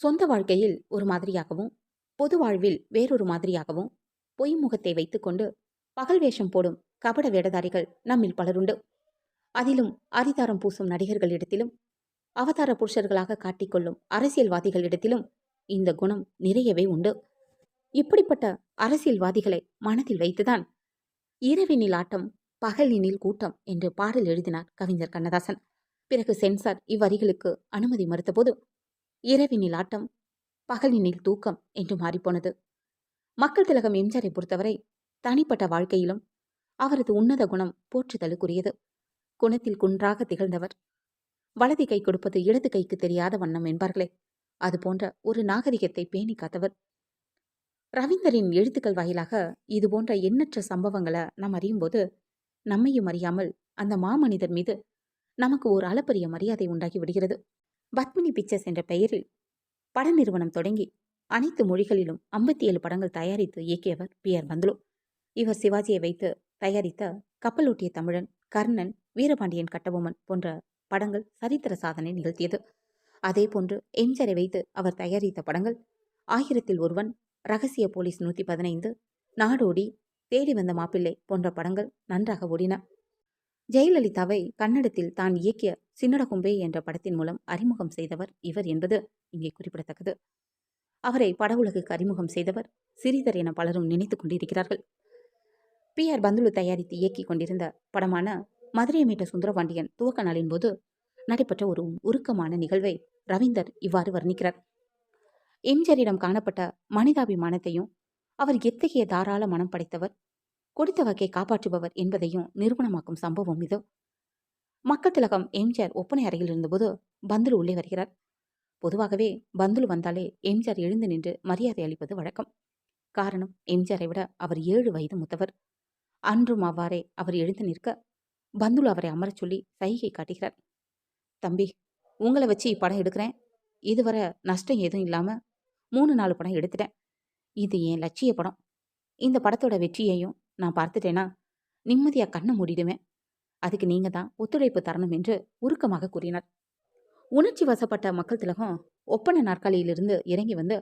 சொந்த வாழ்க்கையில் ஒரு மாதிரியாகவும் பொது வாழ்வில் வேறொரு மாதிரியாகவும் பொய் முகத்தை வைத்துக்கொண்டு பகல் வேஷம் போடும் கபட வேடதாரிகள் நம்மில் பலருண்டு. அதிலும் அரிதாரம் பூசும் நடிகர்களிடத்திலும் அவதார புருஷர்களாக காட்டிக்கொள்ளும் அரசியல்வாதிகளிடத்திலும் இந்த குணம் நிறையவே உண்டு. இப்படிப்பட்ட அரசியல்வாதிகளை மனதில் வைத்துதான் இரவினில் ஆட்டம் பகலினில் கூட்டம் என்று பாடல் எழுதினார் கவிஞர் கண்ணதாசன். பிறகு சென்சார் இவ்வரிகளுக்கு அனுமதி மறுத்தபோது இரவினில் ஆட்டம் பகலினில் தூக்கம் என்று மாறிப்போனது. மக்கள் திலகம் எம்ஜாரை பொறுத்தவரை தனிப்பட்ட வாழ்க்கையிலும் அவரது உன்னத குணம் போற்றுதலுக்குரியது. குணத்தில் குன்றாக திகழ்ந்தவர். வலது கை கொடுப்பது இடது கைக்கு தெரியாத வண்ணம் என்பார்களே அது போன்ற ஒரு நாகரிகத்தை பேணி காத்தவர். ரவீந்தரின் எழுத்துக்கள் வாயிலாக இது போன்ற எண்ணற்ற சம்பவங்களை நாம் அறியும்போது நம்மையும் அறியாமல் அந்த மாமனிதர் மீது நமக்கு ஒரு அளப்பரிய மரியாதை உண்டாகி விடுகிறது. பத்மினி பிக்சர்ஸ் என்ற பெயரில் பட நிறுவனம் தொடங்கி அனைத்து மொழிகளிலும் ஐம்பத்தி ஏழு படங்கள் தயாரித்து இயக்கியவர் பி ஆர் பந்துலு. இவர் சிவாஜியை வைத்து தயாரித்த கப்பலோட்டிய தமிழன் கர்ணன் வீரபாண்டியன் கட்டபொம்மன் போன்ற படங்கள் சரித்திர சாதனை நிகழ்த்தியது. அதே போன்று எம்ஜரை வைத்து அவர் தயாரித்த படங்கள் ஆயிரத்தில் ஒருவன் ரகசிய போலீஸ் நூற்றி பதினைந்து நாடோடி தேடி வந்த மாப்பிள்ளை போன்ற படங்கள் நன்றாக ஓடின. ஜெயலலிதாவை கன்னடத்தில் தான் இயக்கிய சின்னடகும்பே என்ற படத்தின் மூலம் அறிமுகம் செய்தவர் இவர் என்பது இங்கே குறிப்பிடத்தக்கது. அவரை படவுலகுக்கு அறிமுகம் செய்தவர் சிறிதர் என பலரும் நினைத்துக் கொண்டிருக்கிறார்கள். பி. ஆர். பந்துலு தயாரித்து இயக்கிக் கொண்டிருந்த படமான மதுரை மீட்ட சுந்தரபாண்டியன் துவக்க நாளின் போது நடைபெற்ற ஒரு உருக்கமான நிகழ்வை ரவீந்தர் இவ்வாறு வர்ணிக்கிறார். எம்ஜரிடம் காணப்பட்ட மனிதாபிமானத்தையும் அவர் எத்தகைய தாராள மனம் படைத்தவர் கொடுத்த வகை காப்பாற்றுபவர் என்பதையும் நிரூபணமாக்கும் சம்பவம் இது. மக்கள் திலகம் எம்ஜிஆர் ஒப்பனை அறையில் இருந்தபோது பந்துலு உள்ளே வருகிறார். பொதுவாகவே பந்துலு வந்தாலே எம்ஜிஆர் எழுந்து நின்று மரியாதை அளிப்பது வழக்கம். காரணம் எம்ஜிஆரை விட அவர் ஏழு வயது மூத்தவர். அன்றும் அவ்வாறே அவர் எழுந்து நிற்க பந்துலு அவரை அமரச் சொல்லி சைகை காட்டுகிறார். தம்பி உங்களை வச்சு படம் எடுக்கிறேன். இதுவரை நஷ்டம் எதுவும் இல்லாமல் மூணு நாலு படம் எடுத்துட்டேன். இது என் லட்சிய படம். இந்த படத்தோட வெற்றியையும் நான் பார்த்துட்டேன்னா நிம்மதியாக கண்ணை மூடிடுவேன் அதுக்கு நீங்கள் தான் ஒத்துழைப்பு தரணும் என்று உருக்கமாக கூறினார். உணர்ச்சி வசப்பட்ட மக்கள் திலகம் ஒப்பனை நாற்காலியிலிருந்து இறங்கி வந்து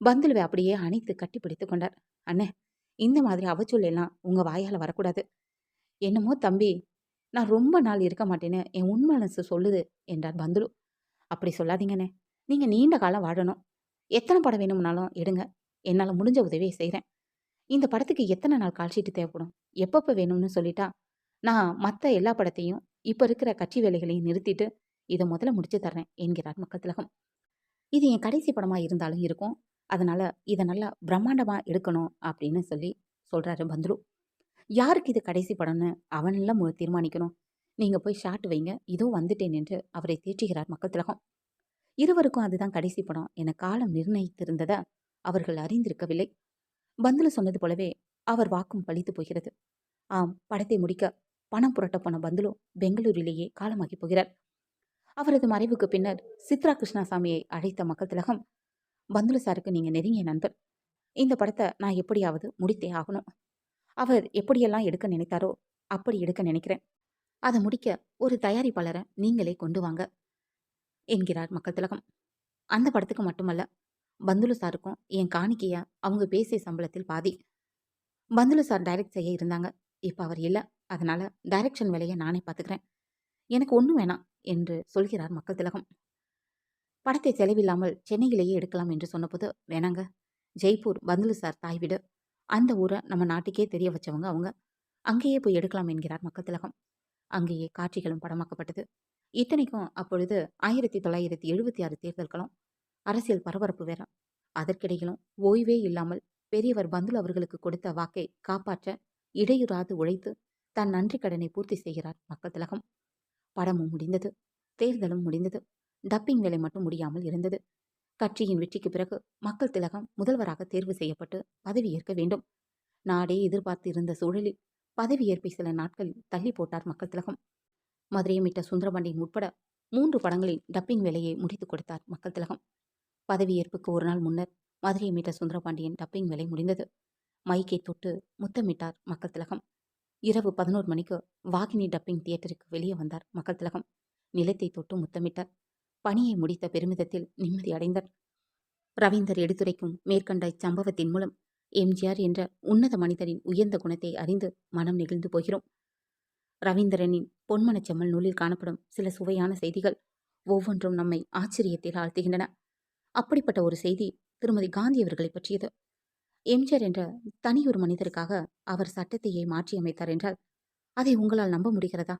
பந்துலுவை அப்படியே அணைத்து கட்டி பிடித்து கொண்டார். அண்ணே இந்த மாதிரி அவச்சொல்லாம் உங்கள் வாயால் வரக்கூடாது. என்னமோ தம்பி நான் ரொம்ப நாள் இருக்க மாட்டேன்னு என் உண்மை சொல்லுது என்றார் பந்துலு. அப்படி சொல்லாதீங்கண்ணே. நீங்கள் நீண்ட காலம் வாழணும். எத்தனை படம் வேணும்னாலும் எடுங்க. என்னால் முடிஞ்ச உதவியை செய்கிறேன் இந்த படத்துக்கு எத்தனை நாள் கால்ஷீட்டு தேவைப்படும்? எப்பப்போ வேணும்னு சொல்லிட்டா நான் மற்ற எல்லா படத்தையும் இப்போ இருக்கிற கட்சி வேலைகளையும் நிறுத்திட்டு இதை முதல்ல முடிச்சு தர்றேன் என்கிறார் மக்கள் திலகம். இது என் கடைசி படமாக இருந்தாலும் இருக்கும். அதனால் இதை நல்லா பிரம்மாண்டமாக எடுக்கணும் அப்படின்னு சொல்லி சொல்கிறாரு பந்துலு யாருக்கு இது கடைசி படம்னு அவனெல்லாம் தீர்மானிக்கணும். நீங்கள் போய் ஷாட் வைங்க. இதோ வந்துட்டேன் என்று அவரை தேற்றுகிறார் மக்கள் திலகம். இருவருக்கும் அதுதான் கடைசி படம். என காலம் நிர்ணயித்திருந்ததை அவர்கள் அறிந்திருக்கவில்லை. பந்துலு சொன்னது போலவே அவர் வாக்கும் பழித்து போகிறது. ஆம் படத்தை முடிக்க பணம் புரட்ட போன பந்துலு பெங்களூரிலேயே காலமாகி போகிறார். அவரது மறைவுக்கு பின்னர் சித்ரா கிருஷ்ணாசாமியை அழைத்த மக்கள் திலகம் பந்துலு சாருக்கு நீங்கள் நெருங்கிய நண்பர். இந்த படத்தை நான் எப்படியாவது முடித்தே ஆகணும். அவர் எப்படியெல்லாம் எடுக்க நினைத்தாரோ அப்படி எடுக்க நினைக்கிறேன். அதை முடிக்க ஒரு தயாரிப்பாளரை நீங்களே கொண்டு வாங்க என்கிறார் மக்கள் திலகம். அந்த படத்துக்கு மட்டுமல்ல பந்துலு சாருக்கும் என் காணிக்கையை அவங்க பேசிய சம்பளத்தில் பாதி பந்துலு சார் டைரக்ட் செய்ய இருந்தாங்க. இப்போ அவர் இல்லை. அதனால டைரக்ஷன் வேலையை நானே பார்த்துக்கிறேன் எனக்கு ஒன்றும் வேணாம் என்று சொல்கிறார் மக்கள் திலகம். படத்தை செலவில்லாமல் சென்னையிலேயே எடுக்கலாம் என்று சொன்னபோது வேணாங்க. ஜெய்ப்பூர் பந்துலு சார் தாய் வீடு. அந்த ஊரை நம்ம நாட்டுக்கே தெரிய வச்சவங்க அவங்க. அங்கேயே போய் எடுக்கலாம் என்கிறார் மக்கள் திலகம். அங்கேயே காட்சிகளும் படமாக்கப்பட்டது. இத்தனைக்கும் அப்பொழுது ஆயிரத்தி தொள்ளாயிரத்தி எழுபத்தி ஆறு தேர்தல்களும் அரசியல் பரபரப்பு வேற. அதற்கிடையிலும் ஓய்வே இல்லாமல் பெரியவர் பந்துல் அவர்களுக்கு கொடுத்த வாக்கை காப்பாற்ற இடையுறாது உழைத்து தன் நன்றி கடனை பூர்த்தி செய்கிறார் மக்கள் திலகம். படமும் முடிந்தது. தேர்தலும் முடிந்தது. டப்பிங் வேலை மட்டும் முடியாமல் இருந்தது. கட்சியின் வெற்றிக்கு பிறகு மக்கள் திலகம் முதல்வராக தேர்வு செய்யப்பட்டு பதவியேற்க வேண்டும். நாடே எதிர்பார்த்து இருந்த சூழலில் பதவியேற்பை சில நாட்களில் தள்ளி போட்டார் மக்கள் திலகம். மதுரையமிட்ட சுந்தரபாண்டியன் உட்பட மூன்று படங்களில் டப்பிங் வேலையை முடித்துக் கொடுத்தார் மக்கள் திலகம். பதவியேற்புக்கு ஒரு நாள் முன்னர் மதுரையை மீட்ட சுந்தரபாண்டியன் டப்பிங் வேலை முடிந்தது. மைக்கை தொட்டு முத்தமிட்டார் மக்கள் திலகம். இரவு பதினோரு மணிக்கு வாகினி டப்பிங் தியேட்டருக்கு வெளியே வந்தார் மக்கள் திலகம். நிலத்தை தொட்டு முத்தமிட்டார். பணியை முடித்த பெருமிதத்தில் நிம்மதி அடைந்தார். ரவீந்தர் எடுத்துரைக்கும் மேற்கண்ட இச்சம்பவத்தின் மூலம் எம்ஜிஆர் என்ற உன்னத மனிதரின் உயர்ந்த குணத்தை அறிந்து மனம் நெகிழ்ந்து போகிறோம். ரவீந்திரனின் பொன்மனச்செம்மல் நூலில் காணப்படும் சில சுவையான செய்திகள் ஒவ்வொன்றும் நம்மை ஆச்சரியத்தில் ஆழ்த்துகின்றன. அப்படிப்பட்ட ஒரு செய்தி திருமதி காந்தி அவர்களை பற்றியது. எம்ஜிஆர் என்ற தனியொரு மனிதருக்காக அவர் சட்டத்தையே மாற்றியமைத்தார் என்றால் அதை உங்களால் நம்ப முடிகிறதா?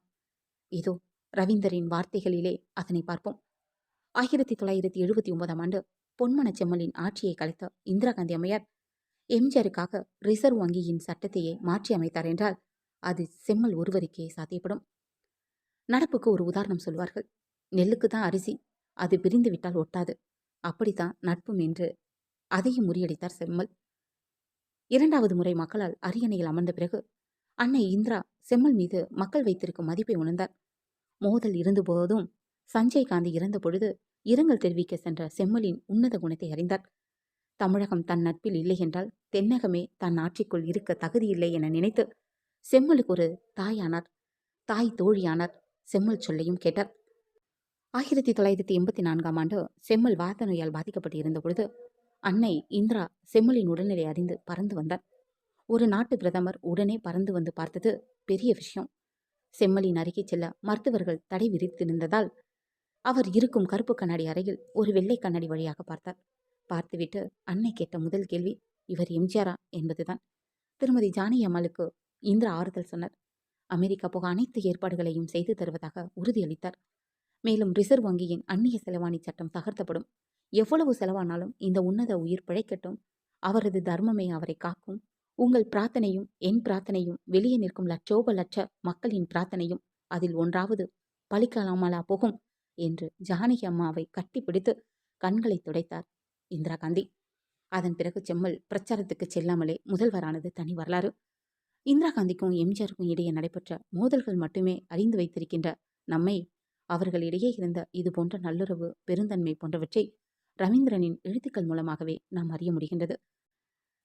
இதோ ரவீந்தரின் வார்த்தைகளிலே அதனை பார்ப்போம். ஆயிரத்தி தொள்ளாயிரத்தி எழுபத்தி ஒன்பதாம் ஆண்டு பொன்மனச் செம்மலின் ஆட்சியை கலைத்த இந்திரா காந்தி அம்மையார் எம்ஜிஆருக்காக ரிசர்வ் வங்கியின் சட்டத்தையே மாற்றி அமைத்தார் என்றால் அது செம்மல் ஒருவருக்கே சாத்தியப்படும். நடப்புக்கு ஒரு உதாரணம் சொல்வார்கள். நெல்லுக்கு தான் அரிசி அது பிரிந்து விட்டால் ஒட்டாது. அப்படித்தான் நட்பும் என்று அதையும் முறியடித்தார் செம்மல். இரண்டாவது முறை மக்களால் அரியணையில் அமர்ந்த பிறகு அன்னை இந்திரா செம்மல் மீது மக்கள் வைத்திருக்கும் மதிப்பை உணர்ந்தார். மோதல் இருந்தபோதும் சஞ்சய் காந்தி இறந்த பொழுது இரங்கல் தெரிவிக்க சென்ற செம்மலின் உன்னத குணத்தை அறிந்தார். தமிழகம் தன் நட்பில் இல்லை என்றால் தென்னகமே தன் ஆட்சிக்குள் இருக்க தகுதியில்லை என நினைத்து செம்மலுக்கு ஒரு தாயானார் தாய் தோழியானார் செம்மல் சொல்லையும் கேட்டார். ஆயிரத்தி தொள்ளாயிரத்தி எண்பத்தி நான்காம் ஆண்டு செம்மல் வாத நோயால் பாதிக்கப்பட்டு இருந்த பொழுது அன்னை இந்திரா செம்மலின் உடல்நிலை அறிந்து பறந்து வந்தார் ஒரு நாட்டு பிரதமர் உடனே பறந்து வந்து பார்த்தது பெரிய விஷயம். செம்மலின் அருகே செல்ல மருத்துவர்கள் தடை விரித்திருந்ததால் அவர் இருக்கும் கருப்பு கண்ணாடி அறையில் ஒரு வெள்ளை கண்ணாடி வழியாக பார்த்தார். பார்த்துவிட்டு அன்னை கேட்ட முதல் கேள்வி இவர் எம்ஜிஆரா? என்பதுதான். திருமதி ஜானி அம்மாளுக்கு இந்திரா ஆறுதல் சொன்னார். அமெரிக்கா போக அனைத்து ஏற்பாடுகளையும் செய்து தருவதாக உறுதியளித்தார். மேலும் ரிசர்வ் வங்கியின் அந்நிய செலவாணி சட்டம் தகர்த்தப்படும். எவ்வளவு செலவானாலும் இந்த உன்னத உயிர் பிழைக்கட்டும். அவரது தர்மமே அவரை காக்கும். உங்கள் பிரார்த்தனையும் என் பிரார்த்தனையும் வெளியே நிற்கும் லட்சோப லட்ச மக்களின் பிரார்த்தனையும் அதில் ஒன்றாவது பலிக்கலாமலா போகும் என்று ஜானகி அம்மாவை கட்டிப்பிடித்து கண்களை துடைத்தார் இந்திரா காந்தி. அதன் பிறகு செம்மல் பிரச்சாரத்துக்கு செல்லாமலே முதல்வரானது தனி வரலாறு. இந்திரா காந்திக்கும் எம்ஜிஆருக்கும் இடையே நடைபெற்ற மோதல்கள் மட்டுமே அறிந்து வைத்திருக்கின்ற நம்மை அவர்களிடையே இருந்த இது போன்ற நல்லுறவு பெருந்தன்மை போன்றவற்றை ரவீந்திரனின் எழுத்துக்கள் மூலமாகவே நாம் அறிய முடிகின்றது.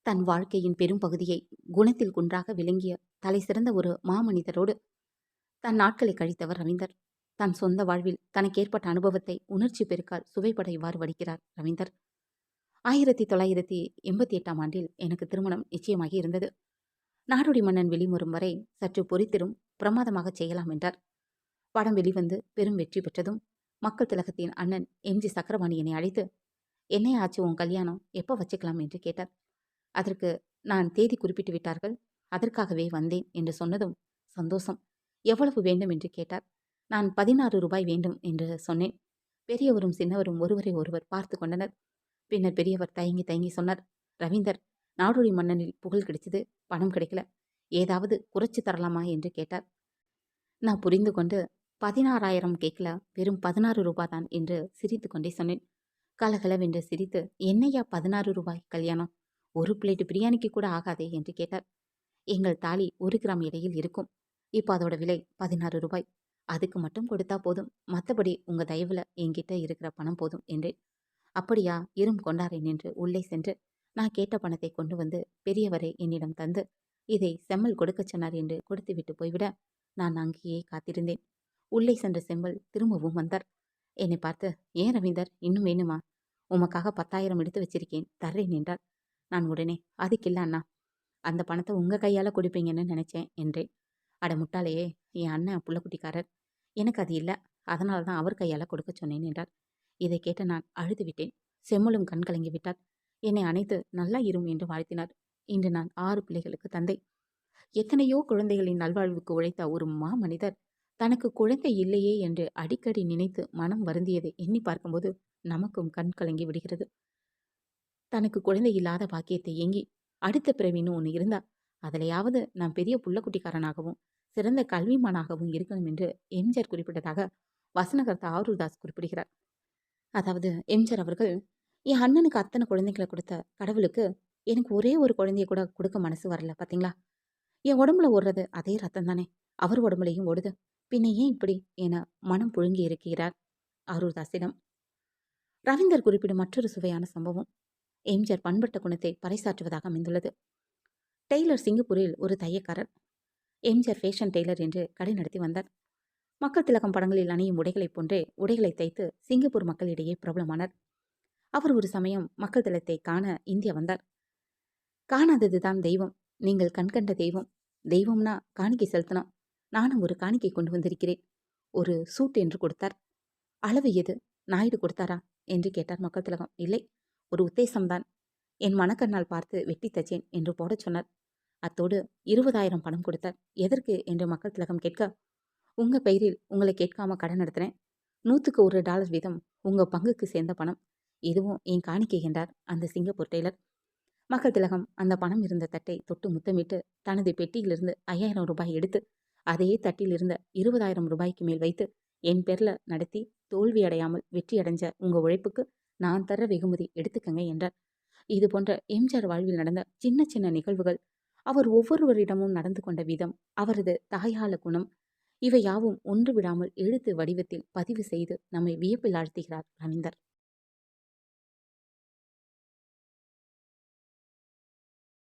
தன் வாழ்க்கையின் பெரும் பகுதியை குணத்தில் குன்றாக விளங்கிய தலை சிறந்த ஒரு மாமனிதரோடு தன் நாட்களை கழித்தவர் ரவீந்தர். தன் சொந்த வாழ்வில் தனக்கு ஏற்பட்ட அனுபவத்தை உணர்ச்சி பெருக்கால் சுவைப்பட இவ்வாறு வடிக்கிறார் ரவீந்தர். ஆயிரத்தி தொள்ளாயிரத்தி எண்பத்தி எட்டாம் ஆண்டில் எனக்கு திருமணம் நிச்சயமாகி இருந்தது. நாடோடி மன்னன் வெளிவரும் வரை சற்று பொறித்திரும் பிரமாதமாக செய்யலாம் என்றார். படம் வெளிவந்து பெரும் வெற்றி பெற்றதும் மக்கள் திலகத்தின் அண்ணன் எம்ஜி சக்கரவாணியனை என்னை அழைத்து என்னைய ஆச்சு உன் கல்யாணம்? எப்போ வச்சுக்கலாம்? என்று கேட்டார். அதற்கு நான் தேதி குறிப்பிட்டு விட்டார்கள். அதற்காகவே வந்தேன் என்று சொன்னதும் சந்தோஷம். எவ்வளவு வேண்டும்? என்று கேட்டார். நான் பதினாறு ரூபாய் வேண்டும் என்று சொன்னேன். பெரியவரும் சின்னவரும் ஒருவரை ஒருவர் பார்த்து கொண்டனர். பின்னர் பெரியவர் தயங்கி தயங்கி சொன்னார் ரவீந்தர் நாடோடி மன்னனில் புகழ் கிடைச்சது பணம் கிடைக்கல. ஏதாவது குறைச்சி தரலாமா? என்று கேட்டார். நான் புரிந்து கொண்டு பதினாறாயிரம் கேட்கல வெறும் பதினாறு ரூபாய் தான் என்று சிரித்து கொண்டே சொன்னேன். கலகலவென்று சிரித்து என்னையா பதினாறு ரூபாய் கல்யாணம்? ஒரு பிளேட் பிரியாணிக்கு கூட ஆகாதே என்று கேட்டார். எங்கள் தாலி ஒரு கிராம் இடையில் இருக்கும். இப்போ அதோட விலை பதினாறு ரூபாய். அதுக்கு மட்டும் கொடுத்தா போதும். மற்றபடி உங்க தயவுல என்கிட்ட இருக்கிற பணம் போதும் என்றேன். அப்படியா? இரும் கொண்டாரேன் என்று உள்ளே சென்று நான் கேட்ட பணத்தை கொண்டு வந்து பெரியவரை என்னிடம் தந்து இதை செம்மல் கொடுக்கச் சொன்னார் என்று கொடுத்துவிட்டு போய்விட நான் அங்கேயே காத்திருந்தேன். உள்ளே சென்ற செம்பல் திரும்பவும் வந்தார். என்னை பார்த்து ஏன் ரவீந்தர் இன்னும் வேணுமா? உமக்காக பத்தாயிரம் எடுத்து வச்சிருக்கேன் தர்றேன் என்றார் நான் உடனே அதுக்கில்ல அண்ணா அந்த பணத்தை உங்கள் கையால் கொடுப்பீங்கன்னு நினச்சேன் என்றேன். அட முட்டாளையே என் அண்ணன் புள்ளக்குட்டிக்காரர். எனக்கு அது இல்லை அதனால தான் அவர் கையால் கொடுக்க சொன்னேன் என்றார். இதை கேட்ட நான் அழுது விட்டேன். செம்மலும் கண் கலங்கி விட்டார். என்னை அணைத்து நல்லா இரும் என்று வாழ்த்தினார். இன்று நான் ஆறு பிள்ளைகளுக்கு தந்தை. எத்தனையோ குழந்தைகளின் நல்வாழ்வுக்கு உழைத்த ஒரு மா மனிதர் தனக்கு குழந்தை இல்லையே என்று அடிக்கடி நினைத்து மனம் வருந்தியதை எண்ணி பார்க்கும்போது நமக்கும் கண் கலங்கி விடுகிறது. தனக்கு குழந்தை இல்லாத பாக்கியத்தை ஏங்கி அடுத்த பிறவின்னு ஒன்று இருந்தா அதிலையாவது நான் பெரிய புள்ளக்குட்டிக்காரனாகவும் சிறந்த கல்விமானாகவும் இருக்கணும் என்று எம்ஜிஆர் குறிப்பிட்டதாக வசனகர்த்தா ஆரூர்தாஸ் குறிப்பிடுகிறார். அதாவது எம்ஜிஆர் அவர்கள் என் அண்ணனுக்கு அத்தனை குழந்தைகளை கொடுத்த கடவுளுக்கு எனக்கு ஒரே ஒரு குழந்தைய கூட கொடுக்க மனசு வரல பார்த்தீங்களா என் உடம்புல ஓடுறது அதே ரத்தம் தானே அவர் உடம்புலையும் ஓடுது. பின்ன ஏன் இப்படி? என மனம் புழுங்கி இருக்கிறார் ஆரூர்தாஸிடம் ரவீந்தர் குறிப்பிடும் மற்றொரு சுவையான சம்பவம் எம்ஜிஆர் பண்பட்ட குணத்தை பறைசாற்றுவதாக அமைந்துள்ளது. டெய்லர் சிங்கப்பூரில் ஒரு தையக்காரர் எம்ஜிஆர் ஃபேஷன் டெய்லர் என்று கடை நடத்தி வந்தார். மக்கள் திலகம் படங்களில் அணியும் உடைகளைப் போன்றே உடைகளை தைத்து சிங்கப்பூர் மக்களிடையே பிரபலமானார். அவர் ஒரு சமயம் மக்கள் தளத்தை காண இந்தியா வந்தார். காணாததுதான் தெய்வம் நீங்கள் கண்கண்ட தெய்வம். தெய்வம்னா காணிக்கை செலுத்தணும். நானும் ஒரு காணிக்கை கொண்டு வந்திருக்கிறேன். ஒரு சூட் என்று கொடுத்தார். அளவு எது? நாயுடு கொடுத்தாரா? என்று கேட்டார் மக்கள் திலகம். இல்லை ஒரு உத்தேசம்தான். என் மனக்கண்ணால் பார்த்து வெட்டி தச்சேன் என்று போடச் சொன்னார். அத்தோடு இருபதாயிரம் பணம் கொடுத்தார். எதற்கு? என்று மக்கள் திலகம் கேட்க உங்க பெயரில் உங்களை கேட்காம கடன் நடத்தினேன் நூற்றுக்கு ஒரு டாலர் வீதம் உங்க பங்குக்கு சேர்ந்த பணம். இதுவும் என் காணிக்கை என்றார் அந்த சிங்கப்பூர் டெய்லர். மக்கள் திலகம் அந்த பணம் இருந்த தட்டை தொட்டு முத்தமிட்டு தனது பெட்டியிலிருந்து ஐயாயிரம் ரூபாய் எடுத்து அதையே தட்டில் இருந்த இருபதாயிரம் ரூபாய்க்கு மேல் வைத்து என் பேரில் நடத்தி தோல்வி அடையாமல் வெற்றி அடைஞ்ச உங்க உழைப்புக்கு நான் தர வெகுமதி எடுத்துக்கங்க என்றார். இது போன்ற எம்ஜிஆர் வாழ்வில் நடந்த சின்ன சின்ன நிகழ்வுகள் அவர் ஒவ்வொருவரிடமும் நடந்து கொண்ட விதம் அவரது தாயாள குணம் இவை யாவும் ஒன்று விடாமல் எழுத்து வடிவத்தில் பதிவு செய்து நம்மை வியப்பில் ஆழ்த்துகிறார் ரவீந்தர்.